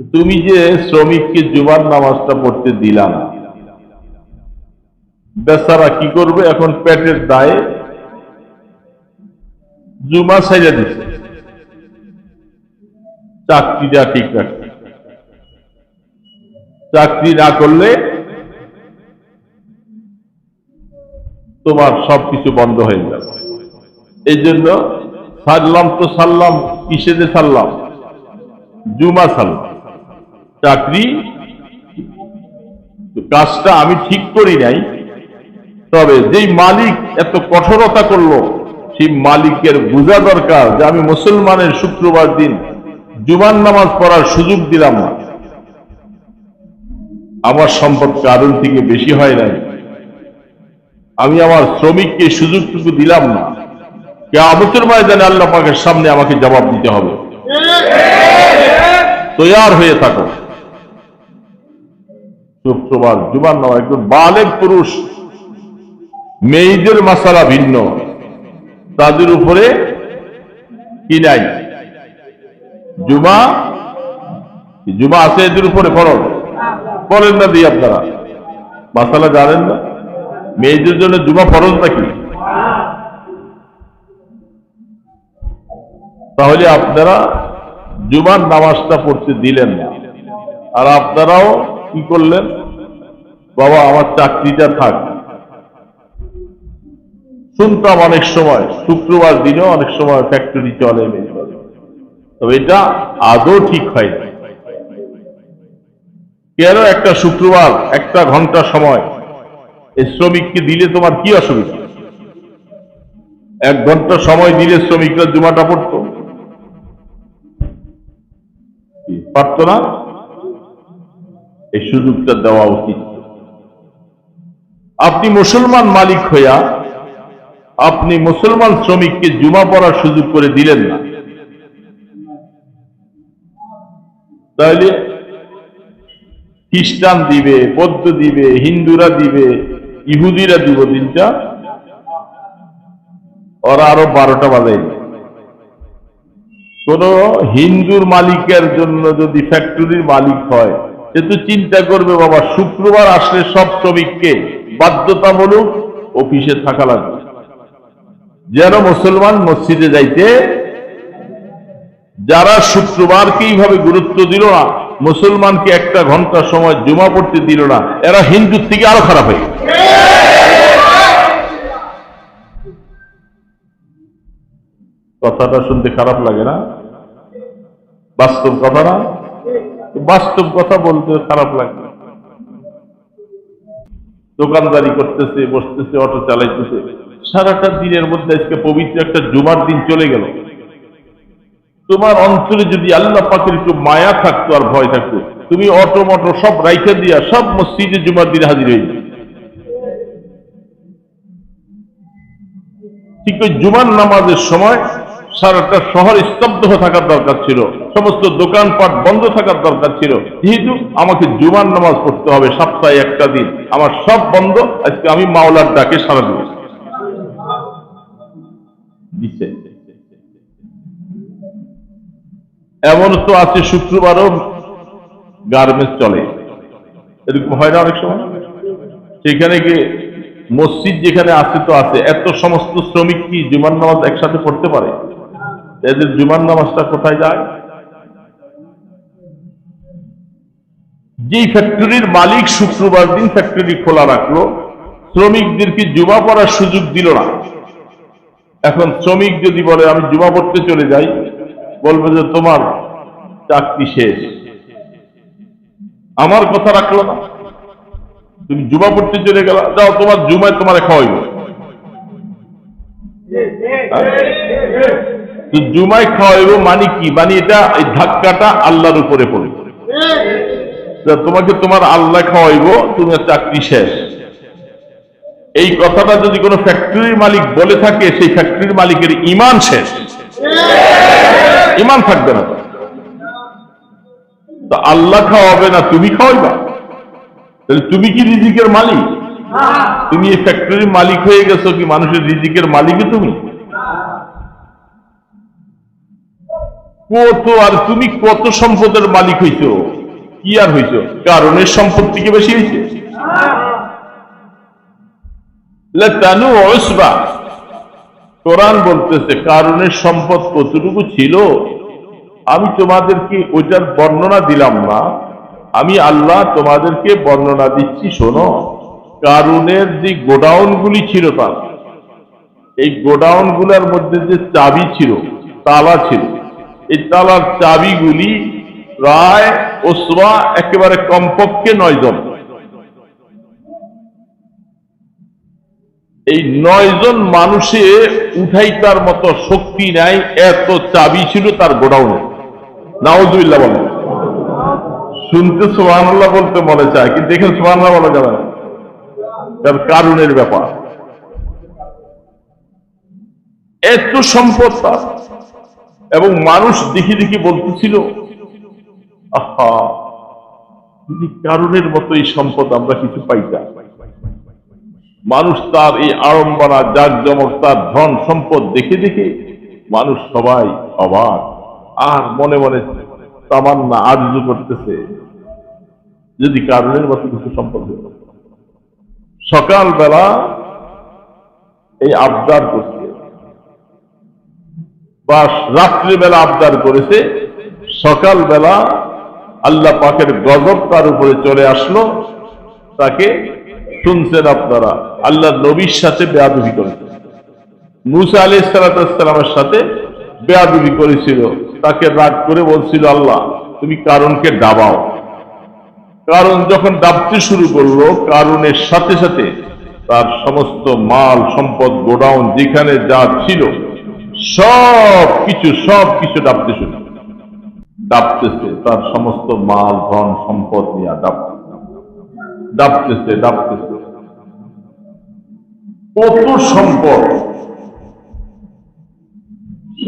তুমি যে শ্রমিককে জুমার নামাজটা পড়তে দিলাম বেচারা কি করবে? এখন পেটের দায়ে জুমা সাইজা দিচ্ছে চাকরিটা ঠিক রাখছে চাকরি না করলে তোমার সবকিছু বন্ধ হয়ে যাবে। এই জন্য সারলাম তো সারলাম কিসেতে সারলাম? জুমা সারলাম। চাকরি কাজটা আমি ঠিক করি নাই। তবে যেই মালিক এত কঠোরতা করল সেই মালিকের বোঝা দরকার যে আমি মুসলমানের শুক্রবার দিন জুমান নামাজ পড়ার সুযোগ দিলাম না। আমার সম্পদ কারণ থেকে বেশি হয় নাই। আমি আমার শ্রমিককে সুযোগটুকু দিলাম না। কে আবচর ময়দানে আল্লাহ পাকের সামনে আমাকে জবাব দিতে হবে। তৈয়ার হয়ে থাকো। শুক্রবার জুমান নামা একজন বালেক পুরুষ। মেয়েদের মাসালা ভিন্ন। তাদের উপরে কি নাই? জুমা? জুমা আছে এদের উপরে ফরজ বলেন না দিই আপনারা। মাসালা জানেন না? মেয়েদের জন্য জুমা ফরজ নাকি? তাহলে আপনারা জুমার নামাজটা পড়তে দিলেন না। আর আপনারাও কি করলেন? বাবা, আমার চাকরিটা থাক। শুনতাম অনেক সময়, শুক্রবার দিনেও অনেক সময় ফ্যাক্টরি চলে তবে এটা আদৌ ঠিক হয় কেন একটা শুক্রবার, একটা ঘণ্টা সময়? এই শ্রমিককে দিলে তোমার কি অসুবিধা? এক ঘণ্টা সময় দিলে শ্রমিকরা জুমাটা পড়তো? পারতো না? এই সুযোগটা দেওয়া উচিত। আপনি মুসলমান মালিক হইয়া আপনি মুসলমান শ্রমিককে জুমা পড়ার সুযোগ করে দিলেন না। তাহলে খ্রিস্টান দিবে, বৌদ্ধ দিবে, হিন্দুরা দিবে, ইহুদিরা দিব দিনটা। ওরা আরও বারোটা বাজাই কোন হিন্দুর মালিকের জন্য যদি ফ্যাক্টরির মালিক হয় সে তো চিন্তা করবে বাবা, শুক্রবার আসলে সব শ্রমিককে বাধ্যতামূলক অফিসে থাকা লাগবে। যেন মুসলমান মসজিদে যাইতে যারা শুক্রবারকে এইভাবে গুরুত্ব দিল না, মুসলমানকে একটা ঘণ্টা সময় জমা পড়তে দিল না, এরা হিন্দুর থেকে আরও খারাপ হয়ে কথাটা শুনতে খারাপ লাগে না? বাস্তব কথা না? বাস্তব কথা বলতে খারাপ লাগে দোকানদারি করতেছে, বসতেছে, অটো চালাইতেছে। সারাটা দিনের মধ্যে আজকে পবিত্র একটা জুমার দিন চলে গেল। তোমার অঞ্চলে যদি আল্লাহ পাকের একটু মায়া থাকতো আর ভয় থাকতো, তুমি অটো মটো সব রাইখে দিয়া সব মসজিদে জুমার দিনে হাজির হয়ে ঠিক ওই জুমার নামাজের সময় সারাটা শহর স্তব্ধ থাকার দরকার ছিল। সমস্ত দোকানপাট বন্ধ থাকার দরকার ছিল। যেহেতু আমাকে জুমার নামাজ পড়তে হবে সপ্তাহে একটা দিন। আমার সব বন্ধ। আজকে আমি মাওলার ডাকে সারা দিব। এমন তো আছে শুক্রবারও গার্মেন্টস চলে। এরকম হয় না অনেক সময়? সেখানে গিয়ে মসজিদ যেখানে আছে তো আছে। এত সমস্ত শ্রমিক কি জুমান নামাজ একসাথে পড়তে পারে? এদের জুমার নামাজটা কোথায় যায়? যেই ফ্যাক্টরির মালিক শুক্রবার দিন ফ্যাক্টরি খোলা রাখল শ্রমিকদেরকে জুমা পড়ার সুযোগ দিল না? এখন শ্রমিক যদি বলে, আমি জুমা পড়তে চলে যাই, বলবে যে, তোমার চাকরি শেষ। আমার কথা রাখল না। তুমি জুমা পড়তে চলে গেল, যাও তোমার জুমায় তোমার খাওয়াইব। তো জুমায় খাওয়াইব মানে কি? মানে এটা এই ধাক্কাটা আল্লাহর উপরে পড়বে তা তোমাকে তোমার আল্লাহ খাওয়াইব, তোমার চাকরি শেষ। এই কথাটা যদি কোনো ফ্যাক্টরির মালিক বলে থাকে, সেই ফ্যাক্টরির মালিকের ইমান শেষ। ইমান থাকবে না। তো আল্লাহ খাওয়াবে না, তুমি খাওয়াইবা? তাহলে তুমি কি রিজিকের মালিক? তুমি এই ফ্যাক্টরির মালিক হয়ে গেছো কি? মানুষের রিজিকের মালিকই তুমি? কত আর তুমি কত সম্পদের মালিক হইছ? কি আর হইছ? কারণের সম্পদ থেকে বেশি হয়েছে কোরআন বলতেছে, কারণের সম্পদ কতটুকু ছিল? আমি তোমাদেরকে ওইটার বর্ণনা দিলাম না। আমি আল্লাহ তোমাদেরকে বর্ণনা দিচ্ছি, শোনো। কারুনের যে গোডাউনগুলি ছিল তার, এই গোডাউনগুলার মধ্যে যে চাবি ছিল, তালা ছিল এই তালার চাবিগুলি প্রায় ওসবা একেবারে কমপক্ষে নয় জন এই নয় জন মানুষে উঠাইতার মতো শক্তি নাই, এত চাবি ছিল তার গোডাউনে। নাওজুবিল্লাহ বলেন। শুনতে সোহানুল্লাহ বলতে মনে চায়, কিন্তু দেখেন সোহানুল্লাহ বলা যাবে তার কারণের ব্যাপার। এত সম্পদ তার। এবং মানুষ দেখি দেখি বলতেছিল, আহা কারণের মতো এই সম্পদ আমরা কিছু পাইতাম মানুষ তার এই আড়ম্বনা জাকজমক, তার ধন সম্পদ দেখে দেখে মানুষ সবাই অবাক। আর মনে মনে তামান্না আর্য করতেছে, যদি কারণের মতো কিছু সম্পদ সকালবেলা এই আবদার করছে। বা রাত্রিবেলা আবদার করেছে, সকালবেলা আল্লাহ পাকের গজব তার উপরে চলে আসলো, তাকে শুনছেন আপনারা আল্লাহ নবীর সাথে বেয়াদবি করেছে মুসা আলী সালাতামের সাথে বেয়াদবি করেছিল, তাকে রাগ করে বলছিল, আল্লাহ, তুমি কারণকে ডাবাও কারণ যখন ডাবতে শুরু করল, কারণের সাথে সাথে তার সমস্ত মাল, সম্পদ, গোডাউন যেখানে যা ছিল সব কিছু সব কিছু ডাবতে শুরু ডাবতেছে তার সমস্ত মাল, ধন, সম্পদ নিয়ে ডাবতেছে ডাবতেছে ডাবতেছে কত সম্পদ?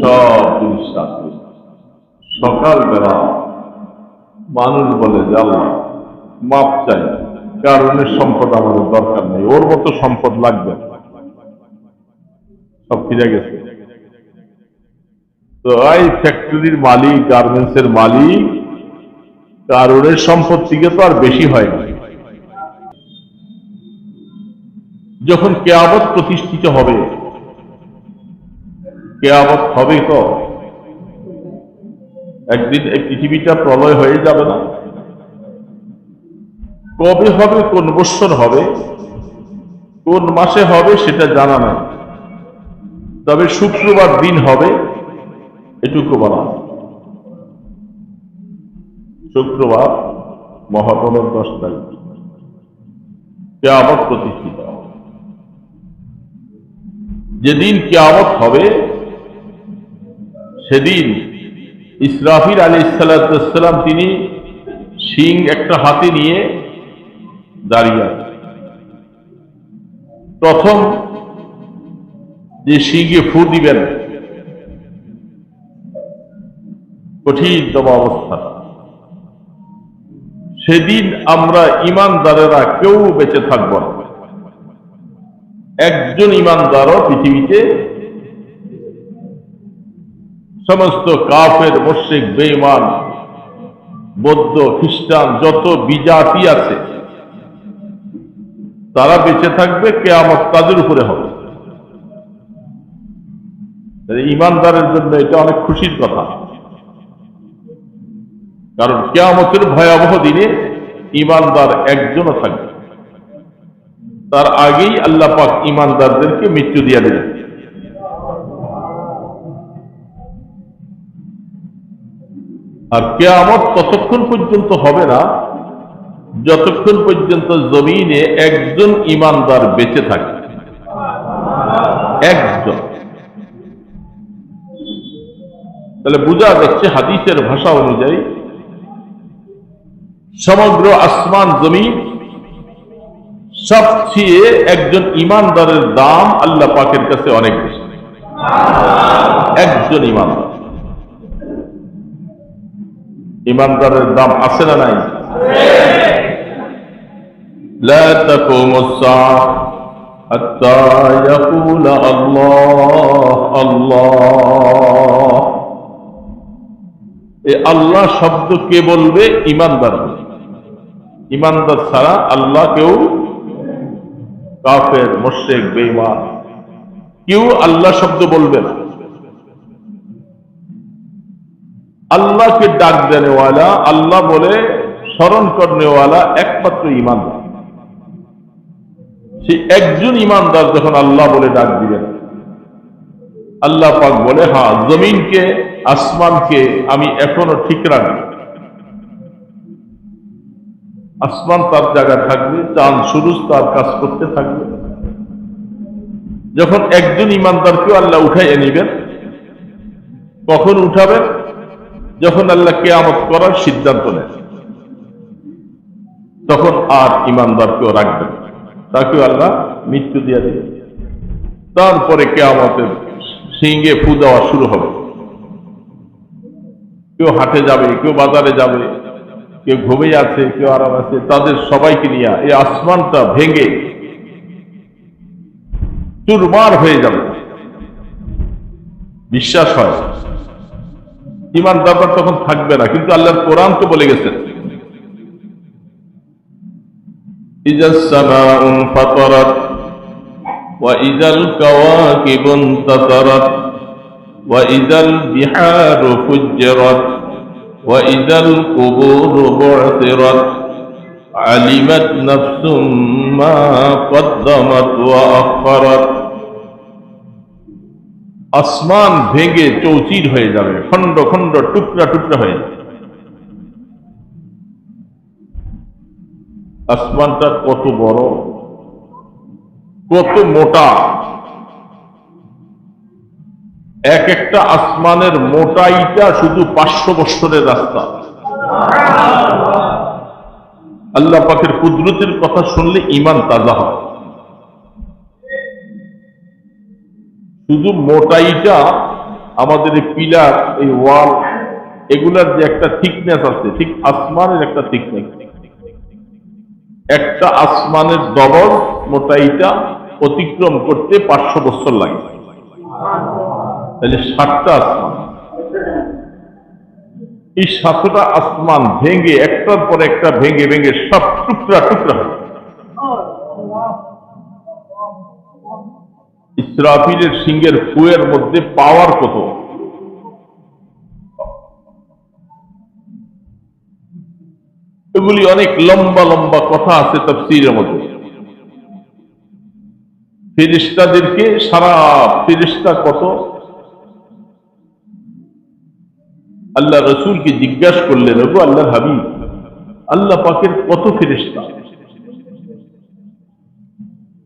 সব জিনিস ডাবতেছে সকালবেলা মানুষ বলে যে, আল্লাহ, মাপ চাই। কারণের সম্পদ আমাদের দরকার নেই। ওর মতো সম্পদ লাগবে। সব ফিরে গেছে। তো এই ফ্যাক্টরির মালিক গার্মেন্টস এর মালিক কারণের সম্পদ থেকে তো আর বেশি হয় না। যখন কেয়ামত প্রতিষ্ঠিত হবে, কেয়ামত হবে তো। একদিন এই পৃথিবীটা প্রলয় হয়ে যাবে না। কবে হবে, কোন বৎসর হবে, কোন মাসে হবে, সেটা জানা নাই। তবে শুক্রবার দিন হবে এটুকু বলা শুক্রবার মহাপনের দশ তারিখ। কেয়ামত প্রতিষ্ঠিত। যেদিন কেয়ামত হবে, সেদিন ইসরাফির আলী সাল্লাম তিনি শিং একটা হাতে নিয়ে দাঁড়িয়ে আছে প্রথম যে শিঙে ফু দিবেন কঠিনতম অবস্থা। সেদিন আমরা ইমানদারেরা কেউ বেঁচে থাকব না। একজন ইমানদারও পৃথিবীতে সমস্ত কাফের, মুশ্রিক, বেঈমান, বৌদ্ধ, খ্রিস্টান, যত বিজাতি আছে, তারা বেঁচে থাকবে, কেয়ামত তাদের উপরে হবে। ইমানদারের জন্য এটা অনেক খুশির কথা। কারণ কেয়ামতের ভয়াবহ দিনে ইমানদার একজনও থাকবে। তার আগেই আল্লাহ পাক ইমানদারদেরকে মৃত্যু দিয়ে দেবেন। আর কেয়ামত ততক্ষণ পর্যন্ত হবে না, যতক্ষণ পর্যন্ত জমিনে একজন ইমানদার বেঁচে থাকে। একজন। তাহলে বোঝা যাচ্ছে হাদিসের ভাষা অনুযায়ী সমগ্র আসমান জমি সবচেয়ে একজন ইমানদারের দাম আল্লাহ পাকের কাছে অনেক বেশি একজন ইমানদার ইমানদারের দাম আছে না নাই لا تقوم الساعة حتى يقول الله الله এই আল্লাহ শব্দ কে বলবে ইমানদার বলবে। ইমানদার ছাড়া আল্লাহ কেউ কাফের মোশেক বেইমান কেউ আল্লাহ শব্দ বলবে না। আল্লাহকে ডাক দেনেওয়ালা আল্লাহ বলে স্মরণ করনেওয়ালা একমাত্র ইমানদার। সেই একজন ইমানদার যখন আল্লাহ বলে ডাক দিবেন। আল্লাহ পাক বলে হ্যাঁ জমিনকে, আসমানকে আমি এখনও ঠিক রাখি আসমান তার জায়গায় থাকবে, চাঁদ, সুরুজ তার কাজ করতে থাকবে। যখন একজন ইমানদারকেও আল্লাহ উঠাইয়ে নিবেন, কখন উঠাবেন? যখন আল্লাহ কেয়ামত করার সিদ্ধান্ত নেন। তখন আর ইমানদারকেও রাখবেন তাকেও আল্লাহ মৃত্যু দিয়ে দিবেন। তারপরে কেয়ামতের সিংহে ফু দেওয়া শুরু হবে। কেউ হাটে যাবে, কেউ বাজারে যাবে কেউ ঘুমে আছে, কেউ আরাম আছে, তাদের সবাইকে নিয়ে এই আসমানটা ভেঙে চুরমার হয়ে যাবে। বিশ্বাস হয়। ইমান দরকার তখন থাকবে না, কিন্তু আল্লাহর কোরআন তো বলে গেছেন ইজাল ইজাল وإذا الكواكب انتثرت وإذا البحار فجرت وإذا القبور بعثرت علمت نفس ما قدمت وأخرت আসমান ভেঙে চৌচির হয়ে যাবে খণ্ড খণ্ড টুকরা টুকরা হয়ে যাবে আসমানটা কত বড় কত মোটা এক একটা আসমানের মোটাইটা শুধু পাঁচশো বছরের রাস্তা। আল্লাহ পাকের কুদরতের কথা শুনলে ইমান তাজা হয়। শুধু মোটাইটা আমাদের এই পিলার, এই ওয়াল, এগুলার যে একটা থিকনেস আছে, ঠিক আসমানের একটা থিকনেস একটা আসমানের ডবল মোটাইটা অতিক্রম করতে পাঁচশো বছর লাগে। তাহলে সাতটা আসমান। এই সাতটা আসমান ভেঙে, একটার পর একটা ভেঙে ভেঙে সব টুকরা টুকরা হয় ইসরাফিলের সিংহের ফুয়ের মধ্যে পাওয়ার কত? এগুলি অনেক লম্বা লম্বা কথা আছে তফসিরের মধ্যে। ফিরিস্তাদেরকে সারা ফিরিস্তা কত? আল্লাহ রসুলকে জিজ্ঞাসা করলেন, ওগো আল্লাহ হাবিব, আল্লাহ পাকের কত ফেরিস্তা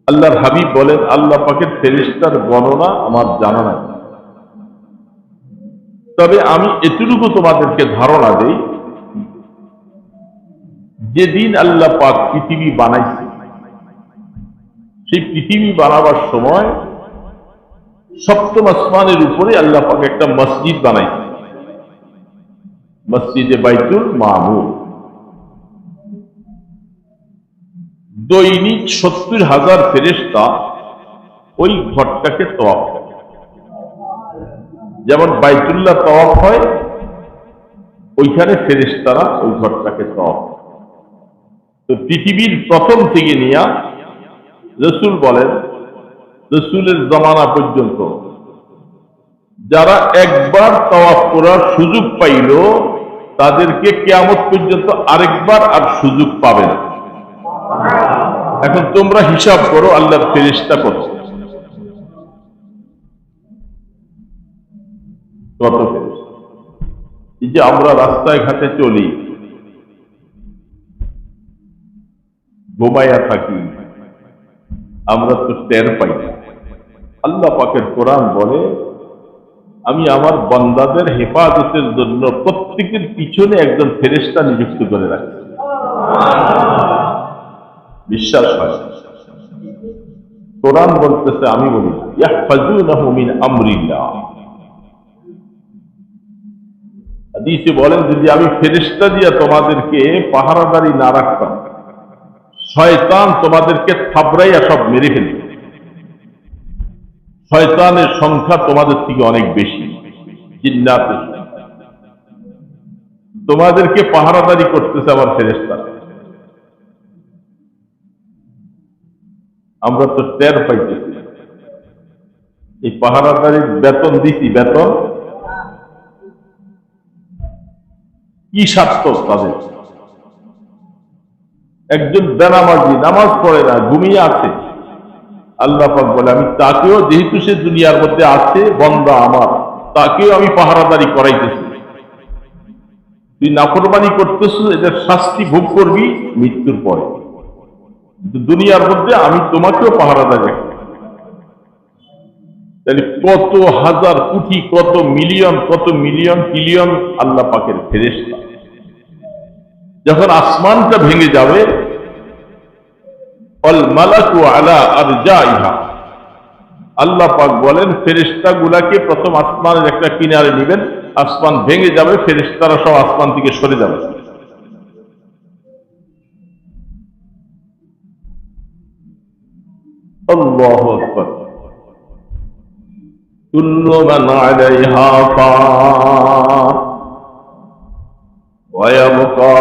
আল্লাহর হাবিব বলেন, আল্লাহ পাকের ফেরিস্তার গণনা আমার জানা নাই। তবে আমি এতটুকু তোমাদেরকে ধারণা দেই, যেদিন আল্লাহ পাক পৃথিবী বানাইছে, সেই পৃথিবী বানাবার সময় সপ্তম আসমানের উপরে আল্লাহ পাক একটা মসজিদ বানাইছে। মসজিদে বাইতুল মামুর দৈনিক সত্তর হাজার ফেরেস্তা ওই ঘরটাকে তওয়াফ। যেমন বাইতুল্লাহ তওয়াফ হয়, ওইখানে ফেরেস্তারা ওই ঘরটাকে তওয়াফ তো পৃথিবীর প্রথম থেকে নিয়া রসুল বলেন, রসুলের জমানা পর্যন্ত যারা একবার তওয়াফ করার সুযোগ পাইল তাদেরকে কেয়ামত পর্যন্ত আরেকবার আর সুযোগ পাবে না। এখন তোমরা হিসাব করো, আল্লাহর ফেরিস্তা কত। কত এই যে আমরা রাস্তায় ঘাটে চলি, ঘুমাইয়া থাকি, আমরা তো টের পাই। আল্লাহ পাকের কোরআন বলে আমি আমার বন্দাদের হেফাজতের জন্য প্রত্যেকের পিছনে একজন ফেরেস্তা নিযুক্ত করে রাখি। বিশ্বাস হয়। কোরআন বলতেছে, আমি বলি ইয়াহফাজুনাহু মিন আমরিল্লাহ। বলেন, যদি আমি ফেরেশতা দিয়া তোমাদেরকে পাহারাদারি না রাখতাম, শয়তান তোমাদেরকে থাবড়াইয়া সব মেরে ফেলবে। শয়তানের সংখ্যা তোমাদের থেকে অনেক বেশি। জিন্নাতের তোমাদেরকে পাহারাদারি করতেছে আমার ফেরেস্তা আমরা তো টের পাইতেছি। এই পাহারাদারির বেতন দিছি, বেতন? কি স্বার্থ তাদের? একজন বেনামাজি, নামাজ পড়ে না, ঘুমিয়ে আছে। আল্লাহ পাক বলে, আমি তাকেও যেহেতু সে দুনিয়ার মধ্যে আছে, বন্দা আমার, তাকেও আমি পাহারাদারি করাইতেছি। তুই নাফরমানি করতেছ এটার শাস্তি ভোগ করবি মৃত্যুর পরে। দুনিয়ার মধ্যে আমি তোমাকেও পাহারাদারি রাখব তাহলে কত হাজার কোটি, কত মিলিয়ন কত মিলিয়ন ট্রিলিয়ন আল্লাহ পাকের ফেরেস্তা যখন আসমানটা ভেঙে যাবে অল মালাকু আলা আর যা ইহা আল্লাহ পাক বলেন ফেরিস্তা গুলাকে প্রথম আসমানের একটা কিনারে নেবেন আসমান ভেঙে যাবে ফেরিস্তারা সব আসমান থেকে সরে যাবে আল্লাহু আকবার كل من عليها فان ويبقى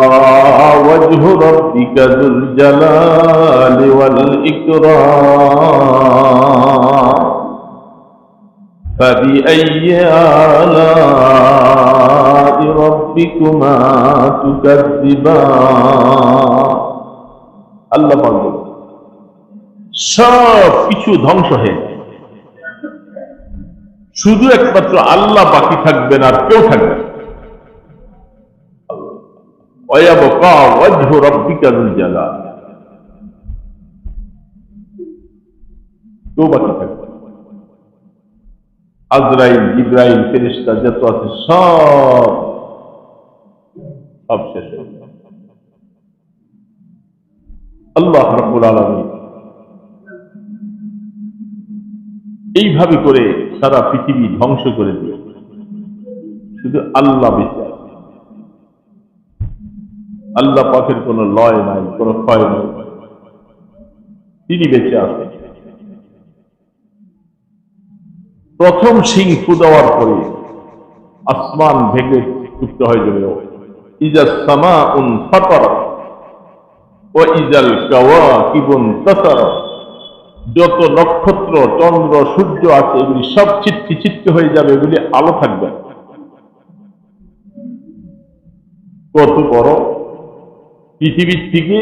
وجه ربك ذو الجلال والإكرام فبأي آلاء ربكما تكذبان আল্লাহ পাক বলেন, সব কিছু ধ্বংস হয়ে যাবে। শুধু একমাত্র আল্লাহ বাকি থাকবেন আর কেউ থাকবে না। ويبقى وجه ربك ذو الجلال কেউ বাকি থাকবে না। আজরাইল জিব্রাইল ফেরেশতা যত আছে সব সব শেষ হয়ে যাবে। আল্লাহ রাব্বুল আলামিন এইভাবে করে সারা পৃথিবী ধ্বংস করে দিল শুধু আল্লাহ বেঁচে আছে আল্লাহ পাখের কোনো লয় নাই, কোনো ক্ষয় নাই। তিনি বেঁচে আছেন। প্রথম সিং ফু দেওয়ার পরে আসমান ভেঙে টুকতে হয়ে যাবে ইজা সামা উন ফাতার ও ইজাল কাওয়া কিবন তাসার। যত নক্ষত্র, চন্দ্র, সূর্য আছে, এগুলি সব চিটকি চিটকে হয়ে যাবে, এগুলি আলো থাকবে। কত বড় পৃথিবীর থেকে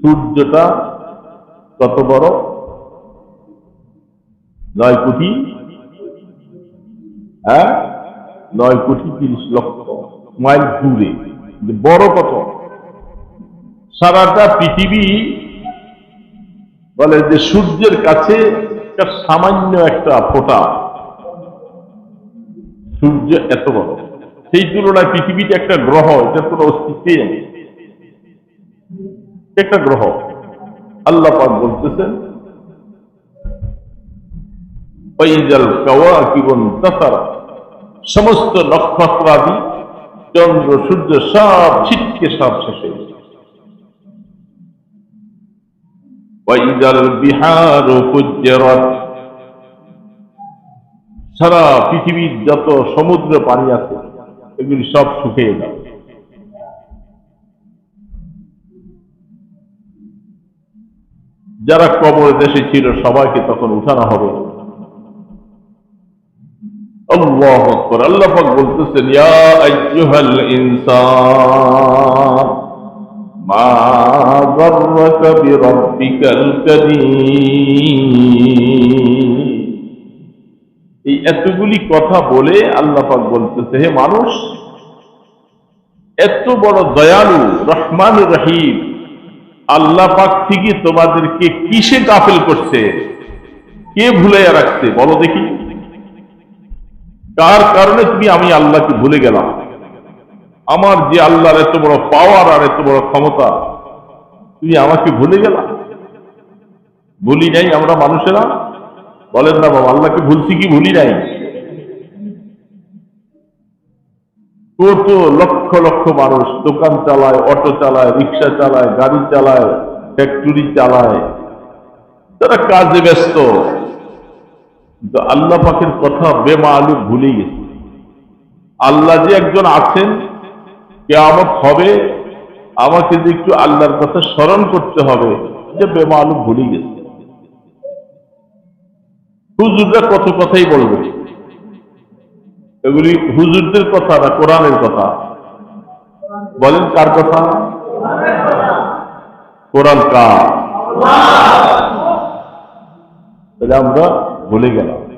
সূর্যটা কত বড়? নয় কোটি। হ্যাঁ? নয় কোটি তিরিশ লক্ষ মাইল দূরে। বড় কত? সারাটা পৃথিবী বলে যে সূর্যের কাছে একটা সামান্য একটা ফোটা। সূর্য এত বড়। সেই তুলনায় পৃথিবীতে একটা গ্রহ এটা কোনো অস্তিত্বই একটা গ্রহ। আল্লাহ পাক বলতেছেন সমস্ত নক্ষত্রাদি, চন্দ্র, সূর্য সব ছিটকে সব শেষ হয়ে ওয়াইজাল সারা পৃথিবীর যত সমুদ্র পানি আছে এগুলি সব শুকিয়ে যাবে। যারা কবর দেশে ছিল, সবাইকে তখন উঠানো হবে। আল্লাহু আল্লাহ বলতেছেন মা এতগুলি কথা বলে আল্লাহ পাক বলতেছে, হে মানুষ, এত বড় দয়ালু রহমান রহিম, আল্লাহ পাক থেকে তোমাদেরকে কিসে গাফেল করছে? কে ভুলে রাখছে? বলো দেখি। কার কারণে তুমি আমি আল্লাহকে ভুলে গেলাম? আমার যে আল্লাহর এত বড় পাওয়ার আর এত বড় ক্ষমতা, তুমি আমাকে ভুলে গেলা? ভুলি নাই আমরা মানুষেরা? বলেন না বাবা, আল্লাহকে ভুলছি কি ভুলি নাই। কত লক্ষ লক্ষ মানুষ দোকান চালায়, অটো চালায়, রিক্সা চালায়, গাড়ি চালায় ফ্যাক্টরি চালায়। তারা কাজে ব্যস্ত, কিন্তু আল্লাহ পাখির কথা বেমা আলু ভুলে গেছে। আল্লাহ যে একজন আছেন কে কেয়ামত হবে, আমাকে যে একটু আল্লাহর কথা স্মরণ করতে হবে যে বেমালুম ভুলে গেছে। হুজুররা কত কথাই বলবে? এগুলি হুজুরদের কথা না কোরআনের কথা? বলেন কার কথা? কোরআন কার? আমরা ভুলে গেলাম।